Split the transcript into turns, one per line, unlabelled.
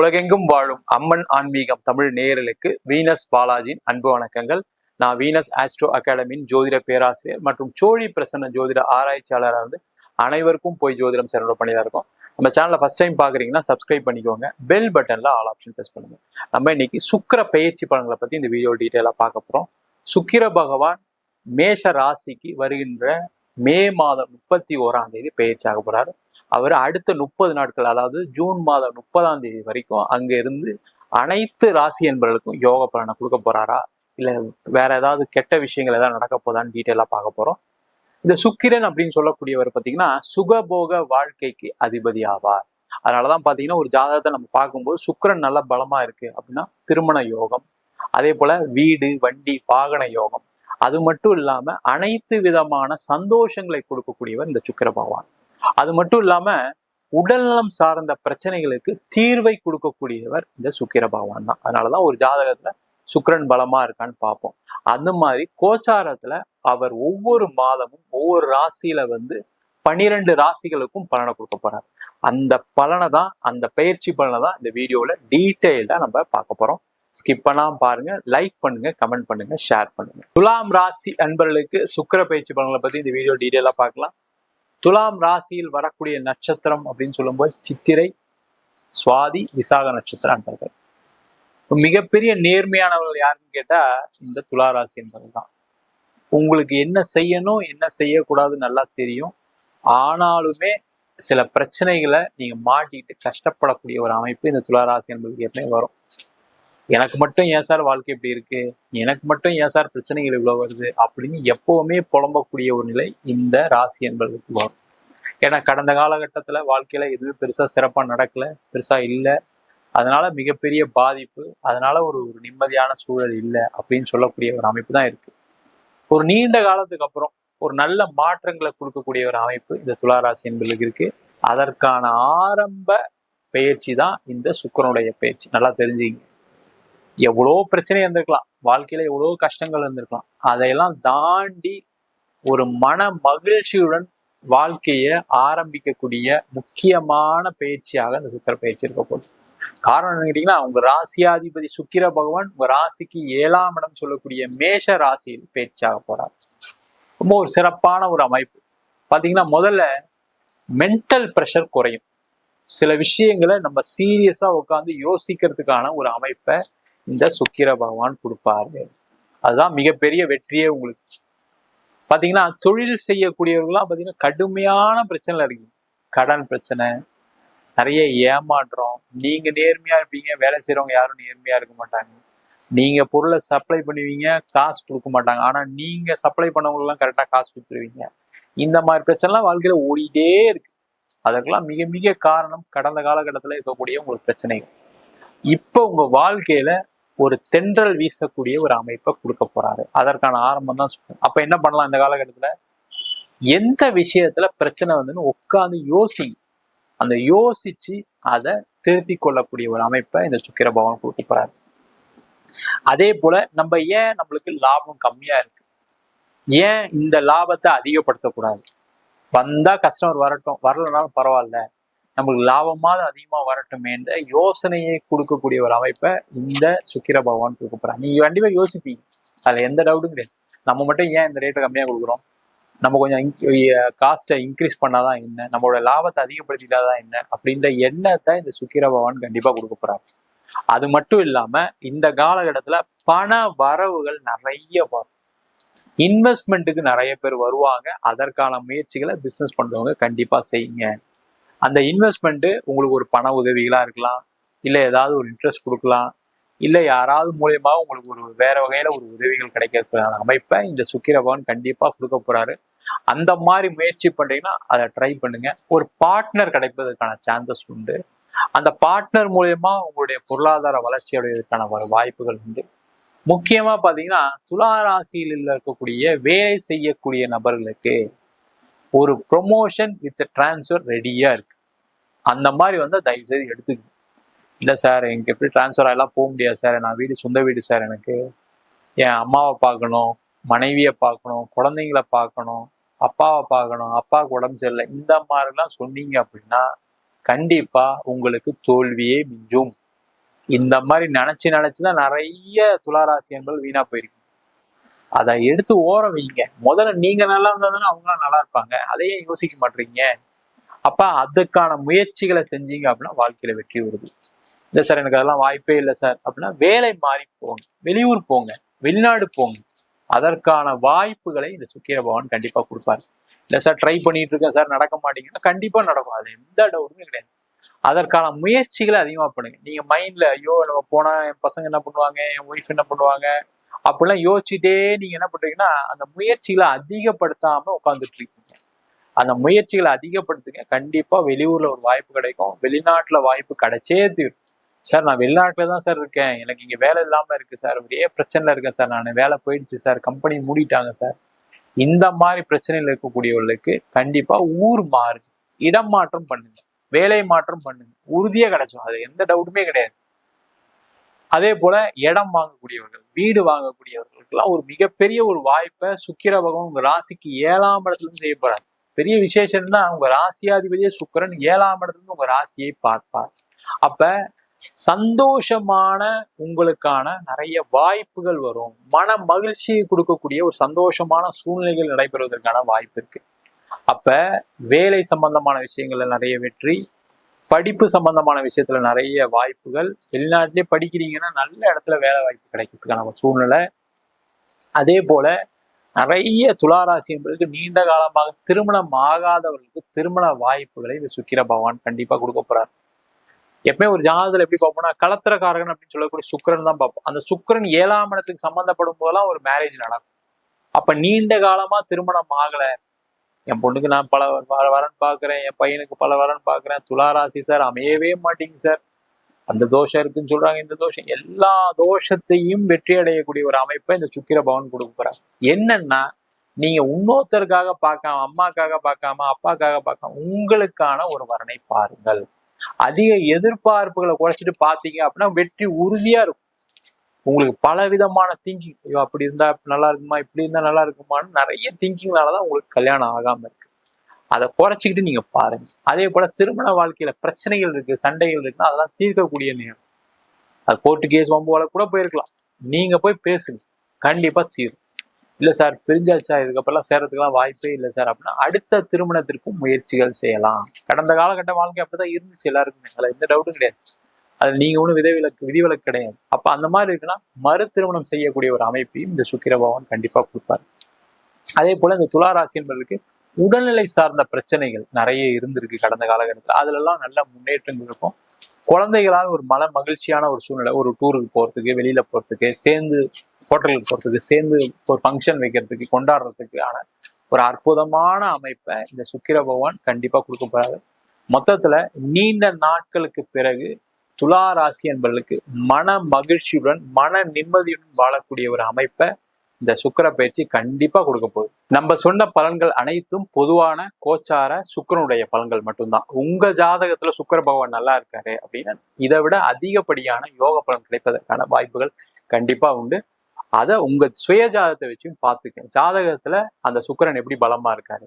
உலகெங்கும் வாழும் அம்மன் ஆன்மீகம் தமிழ் நேயர்களுக்கு வீனஸ் பாலாஜியின் அன்பு வணக்கங்கள். நான் வீனஸ் ஆஸ்ட்ரோ அகாடமியின் ஜோதிட பேராசிரியர் மற்றும் சோழி பிரசன்ன ஜோதிட ஆராய்ச்சியாளராக இருந்து அனைவருக்கும் போய் ஜோதிடம் சேனல் பண்ணி தான் இருக்கோம். நம்ம சேனலை ஃபர்ஸ்ட் டைம் பார்க்குறீங்கன்னா சப்ஸ்கிரைப் பண்ணிக்கோங்க. பெல் பட்டனில் ஆல் ஆப்ஷன் ப்ரெஸ் பண்ணுங்க. நம்ம இன்னைக்கு சுக்கிர பயிற்சி பலன்களை பற்றி இந்த வீடியோ டீட்டெயிலாக பார்க்க போகிறோம் சுக்கிர பகவான் மேஷ ராசிக்கு வருகின்ற மே மாதம் முப்பத்தி ஓராம் தேதி பயிற்சி ஆக போறாரு. அவர் அடுத்த முப்பது நாட்கள் அதாவது ஜூன் மாதம் முப்பதாம் தேதி வரைக்கும் அங்க இருந்து அனைத்து ராசி என்பவர்களுக்கும் யோக பலனை கொடுக்க போறாரா? இல்ல வேற ஏதாவது கெட்ட விஷயங்கள் ஏதாவது நடக்க போதான்னு டீட்டெயிலா பார்க்க போறோம். இந்த சுக்கிரன் அப்படின்னு சொல்லக்கூடியவர் பார்த்தீங்கன்னா சுகபோக வாழ்க்கைக்கு அதிபதி ஆவார். அதனாலதான் பாத்தீங்கன்னா ஒரு ஜாதகத்தை நம்ம பார்க்கும்போது சுக்கிரன் நல்ல பலமா இருக்கு அப்படின்னா திருமண யோகம் அதே போல வீடு வண்டி வாகன யோகம் அது மட்டும் இல்லாம அனைத்து விதமான சந்தோஷங்களை கொடுக்கக்கூடியவர் இந்த சுக்கர பகவான். அது மட்டும் இல்லாம உடல்நலம் சார்ந்த பிரச்சனைகளுக்கு தீர்வை கொடுக்கக்கூடியவர் இந்த சுக்கிர பகவான் தான். அதனாலதான் ஒரு ஜாதகத்துல சுக்கரன் பலமா இருக்கான்னு பார்ப்போம். அந்த மாதிரி கோச்சாரத்துல அவர் ஒவ்வொரு மாதமும் ஒவ்வொரு ராசியில வந்து பனிரெண்டு ராசிகளுக்கும் பலனை கொடுக்க போறார். அந்த பலனை தான் அந்த பயிற்சி பலனை தான் இந்த வீடியோவில் டீட்டெயில்டாக நம்ம பார்க்க போகிறோம் ஸ்கிப் பண்ணாமல் பாருங்க லைக் பண்ணுங்க கமெண்ட் பண்ணுங்க ஷேர் பண்ணுங்க. துலாம் ராசி அன்பர்களுக்கு சுக்கிர பயிற்சி பலன்களை பற்றி இந்த வீடியோ டீட்டெயிலாக பார்க்கலாம். துலாம் ராசியில் வரக்கூடிய நட்சத்திரம் அப்படின்னு சொல்லும்போது சித்திரை சுவாதி விசாக நட்சத்திரம் அன்பர்கள். மிகப்பெரிய நேர்மையானவர்கள் யாருன்னு கேட்டா இந்த துலா ராசி என்பவர்கள் தான். உங்களுக்கு என்ன செய்யணும் என்ன செய்யக்கூடாதுன்னு நல்லா தெரியும். ஆனாலுமே சில பிரச்சனைகளை நீங்க மாட்டிட்டு கஷ்டப்படக்கூடிய ஒரு அமைப்பு இந்த துலா ராசி என்பதுக்கு எப்பவுமே வரும். எனக்கு மட்டும் ஏன் சார் வாழ்க்கை இப்படி இருக்கு? எனக்கு மட்டும் ஏன் சார் பிரச்சனைகள் இவ்வளவு வருது? அப்படின்னு எப்பவுமே புலம்பக்கூடிய ஒரு நிலை இந்த ராசி என்பதற்கு வரும். ஏன்னா கடந்த காலகட்டத்துல வாழ்க்கையில எதுவுமே பெருசா சிறப்பா நடக்கல பெருசா இல்லை. அதனால மிகப்பெரிய பாதிப்பு அதனால ஒரு ஒரு நிம்மதியான சூழல் இல்லை அப்படின்னு சொல்லக்கூடிய ஒரு அமைப்பு தான் இருக்கு. ஒரு நீண்ட காலத்துக்கு அப்புறம் ஒரு நல்ல மாற்றங்களை கொடுக்கக்கூடிய ஒரு அமைப்பு இந்த துளாராசி என்பதுக்கு இருக்கு. அதற்கான ஆரம்ப பயிற்சி தான் இந்த சுக்கரனுடைய பயிற்சி நல்லா தெரிஞ்சுங்க எவ்வளோ பிரச்சனை இருந்திருக்கலாம். வாழ்க்கையில எவ்வளோ கஷ்டங்கள் இருந்திருக்கலாம். அதையெல்லாம் தாண்டி ஒரு மன மகிழ்ச்சியுடன் வாழ்க்கையை ஆரம்பிக்கக்கூடிய முக்கியமான பயிற்சியாக இந்த சுக்கர பயிற்சி இருக்க போகுது. காரணம் என்ன கேட்டீங்கன்னா உங்க ராசியாதிபதி சுக்கிர பகவான் உங்க ராசிக்கு ஏழாம் இடம் சொல்லக்கூடிய மேஷ ராசியில் பயிற்சியாக போறார். ரொம்ப ஒரு சிறப்பான ஒரு அமைப்பு. பாத்தீங்கன்னா முதல்ல மென்டல் ப்ரெஷர் குறையும். சில விஷயங்களை நம்ம சீரியஸா உட்காந்து யோசிக்கிறதுக்கான ஒரு அமைப்பை இந்த சுக்கிர பகவான் கொடுப்பாரு. அதுதான் மிகப்பெரிய வெற்றியே உங்களுக்கு. பாத்தீங்கன்னா தொழில் செய்யக்கூடியவர்கள்லாம் பாத்தீங்கன்னா கடுமையான பிரச்சனை இருக்கு கடன் பிரச்சனை நிறைய ஏமாற்றம். நீங்க நேர்மையா இருப்பீங்க வேலை செய்யறவங்க யாரும் நேர்மையா இருக்க மாட்டாங்க. நீங்க பொருளை சப்ளை பண்ணுவீங்க காசு கொடுக்க மாட்டாங்க. ஆனா நீங்க சப்ளை பண்ணவங்களாம் கரெக்டா காசு கொடுத்துருவீங்க. இந்த மாதிரி பிரச்சனைலாம் வாழ்க்கையில ஓடிட்டே இருக்கு. அதற்கெல்லாம் மிக மிக காரணம் கடந்த காலகட்டத்தில் இருக்கக்கூடிய உங்களுக்கு பிரச்சனைகள். இப்போ உங்க வாழ்க்கையில ஒரு தென்றல் வீசக்கூடிய ஒரு அமைப்பை கொடுக்க போறாரு. அதற்கான ஆரம்பம் தான் சொல்றேன் அப்ப என்ன பண்ணலாம் இந்த காலகட்டத்துல? எந்த விஷயத்துல பிரச்சனை வந்துன்னு உட்காந்து யோசி அந்த யோசிச்சு அதை திருத்தி கொள்ளக்கூடிய ஒரு அமைப்பை இந்த சுக்கிர பவன் கொடுக்க போறாரு. அதே போல நம்ம ஏன் நம்மளுக்கு லாபம் கம்மியா இருக்கு? ஏன் இந்த லாபத்தை அதிகப்படுத்தக்கூடாது வந்தா கஸ்டமர் வரட்டும். வரலனாலும் பரவாயில்ல. நம்மளுக்கு லாபமாவது அதிகமாக வரட்டுமேன்ற யோசனையை கொடுக்கக்கூடிய ஒரு அமைப்பை இந்த சுக்கிர பகவான் கொடுக்க போறாங்க நீங்க கண்டிப்பாக யோசிப்பீங்க. அதில் எந்த டவுட்டும் கிடையாது. நம்ம மட்டும் ஏன் இந்த ரேட்டை கம்மியாக கொடுக்குறோம்? நம்ம கொஞ்சம் காஸ்ட்டை இன்க்ரீஸ் பண்ணாதான் என்ன? நம்மளோட லாபத்தை அதிகப்படுத்திட்டாதான் என்ன? அப்படின்ற எண்ணத்தை இந்த சுக்கிர பகவான் கண்டிப்பாக கொடுக்க போறாரு. அது மட்டும் இல்லாம இந்த காலகட்டத்துல பண வரவுகள் நிறைய வரும். இன்வெஸ்ட்மெண்ட்டுக்கு நிறைய பேர் வருவாங்க. அதற்கான முயற்சிகளை பிசினஸ் பண்றவங்க கண்டிப்பா செய்யுங்க. அந்த இன்வெஸ்ட்மெண்ட்டு உங்களுக்கு ஒரு பண உதவிகளாக இருக்கலாம் இல்லை ஏதாவது ஒரு இன்ட்ரெஸ்ட் கொடுக்கலாம் இல்லை யாராவது மூலியமாக உங்களுக்கு ஒரு வேற வகையில் ஒரு உதவிகள் கிடைக்கிறதுக்கான அமைப்பை இந்த சுக்கிரபவன் கண்டிப்பாக கொடுக்க போகிறாரு அந்த மாதிரி முயற்சி பண்ணுறீங்கன்னா அதை ட்ரை பண்ணுங்க. ஒரு பார்ட்னர் கிடைப்பதற்கான சான்சஸ் உண்டு. அந்த பார்ட்னர் மூலயமா உங்களுடைய பொருளாதார வளர்ச்சி அடைவதற்கான ஒரு வாய்ப்புகள் உண்டு. முக்கியமாக பார்த்தீங்கன்னா துலா ராசியில் இருக்கக்கூடிய வேலை செய்யக்கூடிய நபர்களுக்கு ஒரு ப்ரொமோஷன் வித் டிரான்ஸ்ஃபர் ரெடியாக இருக்கு. அந்த மாதிரி வந்து தயவு செய்து எடுத்துக்கணும் இல்லை சார் எனக்கு எப்படி டிரான்ஸ்ஃபர் ஆகலாம்? போக முடியாது சார் நான் வீடு சொந்த வீடு சார் எனக்கு. என் அம்மாவை பார்க்கணும் மனைவியை பார்க்கணும் குழந்தைங்களை பார்க்கணும் அப்பாவை பார்க்கணும் அப்பாவுக்கு உடம்பு சரியில்லை. இந்த மாதிரிலாம் சொன்னீங்க அப்படின்னா கண்டிப்பாக உங்களுக்கு தோல்வியே மிஞ்சும். இந்த மாதிரி நினச்சி நினச்சி தான் நிறைய துளாராசி என்பது வீணா போயிருக்கு. அதை எடுத்து ஓர வைங்க. முதல்ல நீங்க நல்லா இருந்தா தானே அவங்களாம் நல்லா இருப்பாங்க. அதையே யோசிக்க மாட்டீங்க. அப்ப அதுக்கான முயற்சிகளை செஞ்சீங்க அப்படின்னா வாழ்க்கையில வெற்றி வருது. இல்லை சார் எனக்கு அதெல்லாம் வாய்ப்பே இல்லை சார். அப்படின்னா வேலை மாறி போங்க. வெளியூர் போங்க. வெளிநாடு போங்க. அதற்கான வாய்ப்புகளை இந்த சுக்கிர பகவான் கண்டிப்பா கொடுப்பாரு. இல்லை சார் ட்ரை பண்ணிட்டு இருக்கேன் சார் நடக்க மாட்டீங்கன்னா கண்டிப்பா நடக்கும். அது எந்த டவுட்டுமே கிடையாது. அதற்கான முயற்சிகளை அதிகமா பண்ணுங்க. நீங்க மைண்ட்ல ஐயோ நம்ம போனா என் பசங்க என்ன பண்ணுவாங்க? என் ஒய்ஃப் என்ன பண்ணுவாங்க? அப்படிலாம் யோசிச்சுட்டே நீங்க என்ன பண்றீங்கன்னா அந்த முயற்சிகளை அதிகப்படுத்தாம உட்காந்துட்டு இருக்கீங்க. அந்த முயற்சிகளை அதிகப்படுத்துங்க. கண்டிப்பா வெளியூர்ல ஒரு வாய்ப்பு கிடைக்கும். வெளிநாட்டுல வாய்ப்பு கிடைச்சே தீரும். சார் நான் வெளிநாட்டுல தான் சார் இருக்கேன். எனக்கு இங்க வேலை இல்லாம இருக்கு சார். ஒரே பிரச்சனைல இருக்கேன் சார். நான் வேலை போயிடுச்சு சார். கம்பெனி மூடிட்டாங்க சார். இந்த மாதிரி பிரச்சனையில் இருக்கக்கூடியவர்களுக்கு கண்டிப்பா ஊர் மாறுங்க. இடம் மாற்றம் பண்ணுங்க. வேலை மாற்றம் பண்ணுங்க. உறுதியா கிடைச்சோம் அது எந்த டவுட்டுமே கிடையாது. அதே போல இடம் வாங்கக்கூடியவர்கள் வீடு வாங்கக்கூடியவர்களுக்கெல்லாம் ஒரு மிகப்பெரிய ஒரு வாய்ப்பை சுக்கிர பகவான் உங்க ராசிக்கு ஏழாம் இடத்துல இருந்து செய்ய போறாரு. பெரிய விசேஷம்னா உங்க ராசியாதிபதியே சுக்கிரன் ஏழாம் இடத்துல இருந்து உங்க ராசியை பார்ப்பார். அப்ப சந்தோஷமான உங்களுக்கான நிறைய வாய்ப்புகள் வரும். மன மகிழ்ச்சியை கொடுக்கக்கூடிய ஒரு சந்தோஷமான சூழ்நிலைகள் நடைபெறுவதற்கான வாய்ப்பு இருக்கு. அப்ப வேலை சம்பந்தமான விஷயங்கள்ல நிறைய வெற்றி படிப்பு சம்பந்தமான விஷயத்துல நிறைய வாய்ப்புகள். வெளிநாட்டிலே படிக்கிறீங்கன்னா நல்ல இடத்துல வேலை வாய்ப்பு கிடைக்கிறதுக்கான சூழ்நிலை. அதே போல நிறைய துளாராசி என்பதற்கு நீண்ட காலமாக திருமணம் ஆகாதவர்களுக்கு திருமண வாய்ப்புகளை இந்த சுக்கிர பகவான் கண்டிப்பா கொடுக்க போறார். எப்பவுமே ஒரு ஜாதகத்துல எப்படி பார்ப்போம்னா கலத்திரக்காரகன் அப்படின்னு சொல்லக்கூடிய சுக்கரன் தான் பார்ப்போம். அந்த சுக்கிரன் ஏழாம் இடத்துக்கு சம்பந்தப்படும் போதெல்லாம் ஒரு மேரேஜ் நடக்கும். அப்ப நீண்ட காலமா திருமணம் ஆகலை. என் பொண்ணுக்கு நான் பல வ- வரன் பார்க்குறேன் என் பையனுக்கு பல வரன் பார்க்குறேன் துளாராசி சார் அமையவே மாட்டேங்க சார் அந்த தோஷம் இருக்குன்னு சொல்றாங்க. இந்த தோஷம் எல்லா தோஷத்தையும் வெற்றி அடையக்கூடிய ஒரு அமைப்பை இந்த சுக்கிர பவன் கொடுக்குறார் போறாங்க என்னன்னா நீங்க இன்னொருத்தருக்காக பார்க்காம அம்மாக்காக பார்க்காம அப்பாக்காக பார்க்காம உங்களுக்கான ஒரு வரனை பாருங்கள். அதிக எதிர்பார்ப்புகளை குறைச்சிட்டு பார்த்தீங்க அப்படின்னா வெற்றி உறுதியா இருக்கும். உங்களுக்கு பல விதமான திங்கிங் ஐயோ அப்படி இருந்தா நல்லா இருக்குமா? இப்படி இருந்தா நல்லா இருக்குமான்னு நிறைய திங்கிங்னாலதான் உங்களுக்கு கல்யாணம் ஆகாம இருக்கு. அதை குறைச்சிக்கிட்டு நீங்க பாருங்க. அதே போல திருமண வாழ்க்கையில பிரச்சனைகள் இருக்கு சண்டைகள் இருக்குன்னா அதெல்லாம் தீர்க்கக்கூடிய நேரம். அது கோர்ட்டு கேஸ் வம்புவால கூட போயிருக்கலாம். நீங்க போய் பேசுங்க. கண்டிப்பா தீரும். இல்ல சார் பிரிஞ்சாச்சா? இதுக்கப்புறம் சேர்றதுக்கெல்லாம் வாய்ப்பே இல்லை சார். அப்படின்னா அடுத்த திருமணத்திற்கும் முயற்சிகள் செய்யலாம். கடந்த காலகட்ட வாழ்க்கை அப்படிதான் இருந்துச்சு எல்லாருக்குமே. அதுல எந்த டவுட்டும் கிடையாது. அது நீங்க ஒன்றும் விதிவிலக்கு விதிவிலக்கு கிடையாது. அப்ப அந்த மாதிரி இருக்குன்னா மறு திருமணம் செய்யக்கூடிய ஒரு அமைப்பையும் இந்த சுக்கிர பகவான் கண்டிப்பா கொடுப்பாரு. அதே போல இந்த துளாராசி என்பதற்கு உடல்நிலை சார்ந்த பிரச்சனைகள் நிறைய இருந்திருக்கு கடந்த காலகட்டத்தில். அதுல எல்லாம் நல்ல முன்னேற்றங்கள் இருக்கும். குழந்தைகளால் ஒரு மன மகிழ்ச்சியான ஒரு சூழ்நிலை ஒரு டூருக்கு போறதுக்கு வெளியில போறதுக்கு சேர்ந்து ஹோட்டலுக்கு போறதுக்கு சேர்ந்து ஒரு ஃபங்க்ஷன் வைக்கிறதுக்கு கொண்டாடுறதுக்கு ஆன ஒரு அற்புதமான அமைப்பை இந்த சுக்கிர பகவான் கண்டிப்பா கொடுக்க போறாரு. மொத்தத்துல நீண்ட நாட்களுக்கு பிறகு துலா ராசி என்பவர்களுக்கு மன மகிழ்ச்சியுடன் மன நிம்மதியுடன் வாழக்கூடிய ஒரு அமைப்பை இந்த சுக்கிர பயிற்சி கண்டிப்பா கொடுக்க போகுது. நம்ம சொன்ன பலன்கள் அனைத்தும் பொதுவான கோச்சார சுக்கிரனுடைய பலன்கள் மட்டும்தான். உங்க ஜாதகத்துல சுக்கிர பகவான் நல்லா இருக்காரு அப்படின்னா இதை விட அதிகப்படியான யோக பலன் கிடைப்பதற்கான வாய்ப்புகள் கண்டிப்பா உண்டு. அதை உங்க சுய ஜாதகத்தை வச்சும் பார்த்துக்க. ஜாதகத்துல அந்த சுக்கிரன் எப்படி பலமா இருக்காரு?